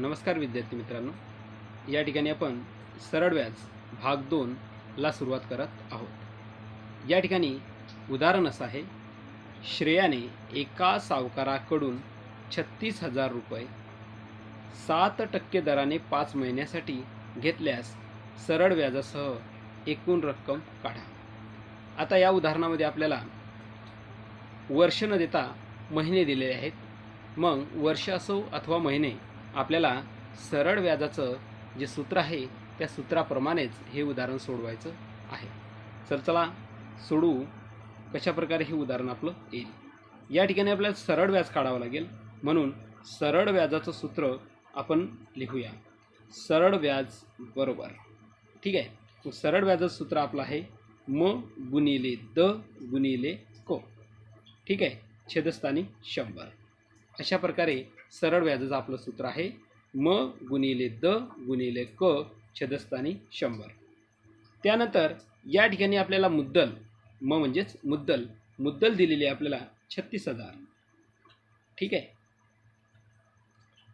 नमस्कार विद्यार्थी मित्रांनो. या ठिकाणी आपण सरळ व्याज भाग दोनला सुरुवात करत आहोत. या ठिकाणी उदाहरण असं आहे श्रेयाने एका सावकाराकडून छत्तीस हजार रुपये सात टक्के दराने पाच महिन्यासाठी घेतल्यास सरळ व्याजासह एकूण रक्कम काढा. आता या उदाहरणामध्ये आपल्याला वर्ष न देता महिने दिलेले आहेत. मग वर्ष असो अथवा महिने आपल्याला सरळ व्याजाचं जे सूत्र आहे त्या सूत्राप्रमाणेच हे उदाहरण सोडवायचं आहे. चल चला सोडू कशा प्रकारे हे उदाहरण आपलं येईल. या ठिकाणी आपल्याला सरळ व्याज काढावं लागेल. म्हणून सरळ व्याजाचं सूत्र आपण लिहूया. सरळ व्याज बरोबर. ठीक आहे? मग सरळ व्याजाचं सूत्र आपलं आहे म गुणिले द गुणिले को. ठीक आहे? छेदस्थानी शंभर. अशा प्रकारे सरळ व्याजाचं आपलं सूत्र आहे. म गुणिले द गुणिले क छदस्थानी शंभर. त्यानंतर या ठिकाणी आपल्याला मुद्दल म म्हणजेच मुद्दल मुद्दल दिलेली आहे आपल्याला छत्तीस हजार. ठीक आहे?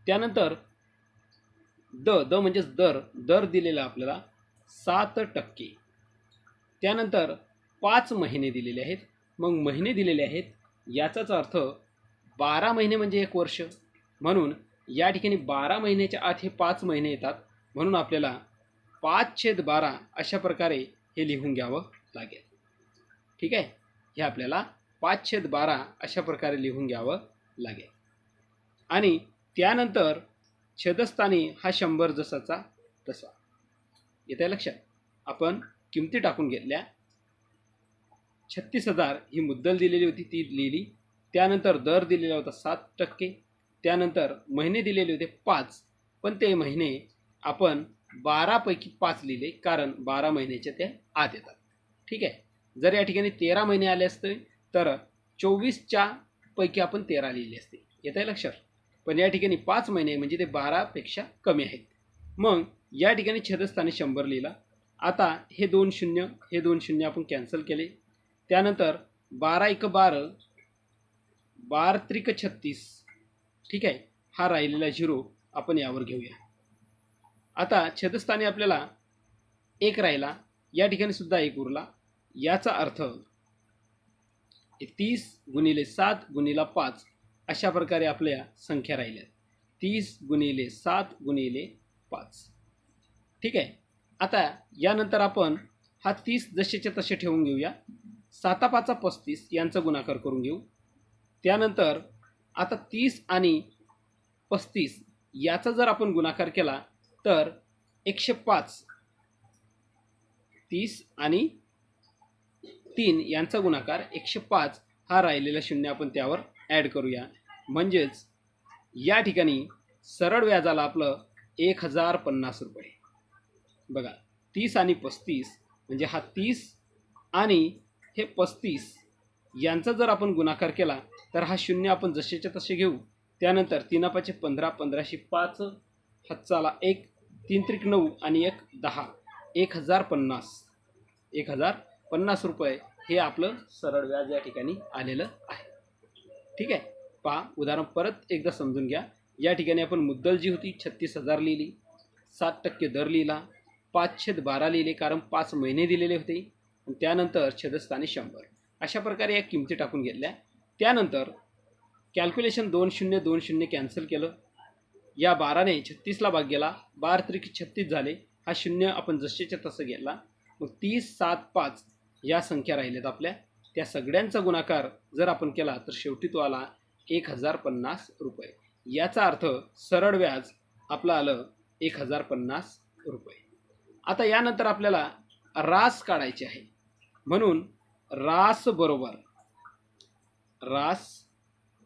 त्यानंतर द द म्हणजेच दर दर दिलेला आपल्याला सात टक्के. त्यानंतर पाच महिने दिलेले आहेत. मग महिने दिलेले आहेत याचाच अर्थ बारा महिने म्हणजे एक वर्ष. म्हणून या ठिकाणी बारा महिन्याच्या आत हे पाच महिने येतात. म्हणून आपल्याला पाच छेद बारा अशा प्रकारे हे लिहून घ्यावं लागेल. ठीक आहे? हे आपल्याला पाच छेद बारा अशा प्रकारे लिहून घ्यावं लागेल. आणि त्यानंतर छेदस्थानी हा शंभर जसाचा तसा. येत आहे लक्षात? आपण किमती टाकून घेतल्या. छत्तीस हजार ही मुद्दल दिलेली होती ती लिहिली. त्यानंतर दर दिलेला होता सात टक्के त्यानंतर महिने दिलेले होते पाच. पण ते महिने आपण बारापैकी पाच लिहिले कारण बारा महिन्याच्या ते आत येतात. ठीक आहे? जर या ठिकाणी तेरा महिने आले असते तर चोवीसच्या पैकी आपण तेरा लिहिले असते. येत आहे लक्षात? पण या ठिकाणी पाच महिने म्हणजे ते बारापेक्षा कमी आहेत. मग या ठिकाणी छेदस्थानी शंभर लिहिला. आता हे दोन शून्य हे दोन शून्य आपण कॅन्सल केले. त्यानंतर बारा एक बारा बार त्रिक छत्तीस. ठीक आहे? हा राहिलेला झिरो आपण यावर घेऊया. आता छदस्थानी आपल्याला एक राहिला. या ठिकाणी सुद्धा एक उरला. याचा अर्थ तीस गुणिले सात गुणिला पाच अशा प्रकारे आपल्या संख्या राहिल्या तीस गुणिले सात गुणिले पाच. ठीक आहे? आता यानंतर आपण हा तीस जसेच्या तसे ठेवून घेऊया. साता पाचा पस्तीस यांचा गुणाकार करून घेऊ. त्यानंतर आता तीस आणि पस्तीस याचा जर आपण गुणाकार केला तर एकशे पाच तीस आणि तीन यांचा गुणाकार एकशे पाच हा राहिलेला शून्य आपण त्यावर ॲड करूया. म्हणजेच या ठिकाणी सरळ व्याजाला आपलं एक हजार पन्नास रुपये. बघा तीस आणि पस्तीस म्हणजे हा तीस आणि हे पस्तीस यांचा जर आपण गुणाकार केला तर हा शून्य आपण जसेच्या तसे घेऊ. त्यानंतर तिनापाचे पंधरा पंधराशे पाच हातचाला एक तीन त्रिक नऊ आणि एक दहा. एक हजार पन्नास. एक हजार पन्नास रुपये हे आपलं सरळ व्याज या ठिकाणी आलेलं आहे. ठीक आहे? पहा उदाहरण परत एकदा समजून घ्या. या ठिकाणी आपण मुद्दल जी होती छत्तीस हजार लिहिली. सात टक्के दर लिहिला. पाच छेद बारा लिहिले कारण पाच महिने दिलेले होते. त्यानंतर छेदस्थानी शंभर. अशा प्रकारे या किमती टाकून घेतल्या. त्यानंतर कॅल्क्युलेशन दोन शून्य दोन शून्य कॅन्सल केलं. या बाराने छत्तीसला भाग गेला. बार त्रिक छत्तीस झाले. हा शून्य आपण जसेच्या तसं घेतला. मग तीस सात पाच या संख्या राहिल्यात आपल्या. त्या सगळ्यांचा गुणाकार जर आपण केला तर शेवटी तो आला एक हजार पन्नास रुपये. याचा अर्थ सरळ व्याज आपलं आलं एक हजार पन्नास रुपये. आता यानंतर आपल्याला रास काढायची आहे. म्हणून रास बरोबर रास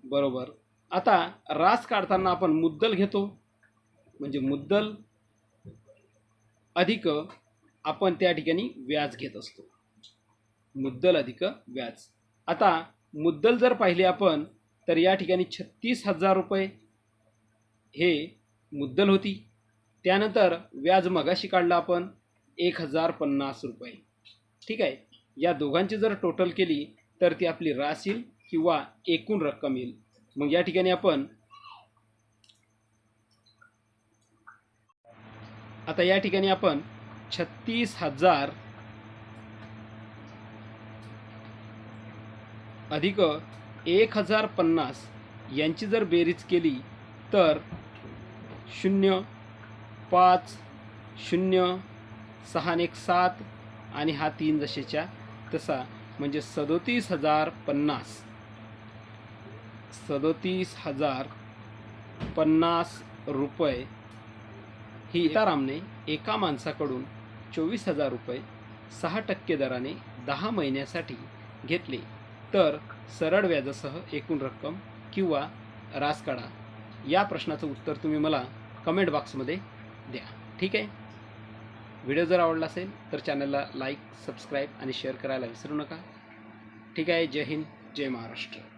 बरोबर. आता रास काढताना आपण मुद्दल घेतो. म्हणजे मुद्दल अधिक आपण त्या ठिकाणी व्याज घेत असतो. मुद्दल अधिक व्याज. आता मुद्दल जर पाहिले आपण तर या ठिकाणी छत्तीस हजार रुपये हे मुद्दल होती. त्यानंतर व्याज मगाशी काढलं आपण एक हजार पन्नास रुपये. ठीक आहे? या दोघांची जर टोटल केली तर ती आपली रास येईल. किंवा एकूण रक्कम येईल. मग या ठिकाणी आपण आता या ठिकाणी आपण छत्तीस हजार अधिक एक हजार पन्नास यांची जर बेरीज केली तर शून्य पाच शून्य सहा एक सात आणि हा तीन जसेच्या तसा म्हणजे सदोतीस हजार पन्नास. सदोतीस हजार पन्नास रुपये ही सीतारामने एका माणसाकडून चोवीस हजार रुपये सहा टक्के दराने दहा महिन्यासाठी घेतले. तर सरळ व्याजासह एकूण रक्कम किंवा रास काढा. या प्रश्नाचं उत्तर तुम्ही मला कमेंट बॉक्समध्ये द्या. ठीक आहे? व्हिडिओ जर आवडला असेल तर चॅनलला लाईक सबस्क्राईब आणि शेअर करायला विसरू नका. ठीक आहे? जय हिंद जय महाराष्ट्र.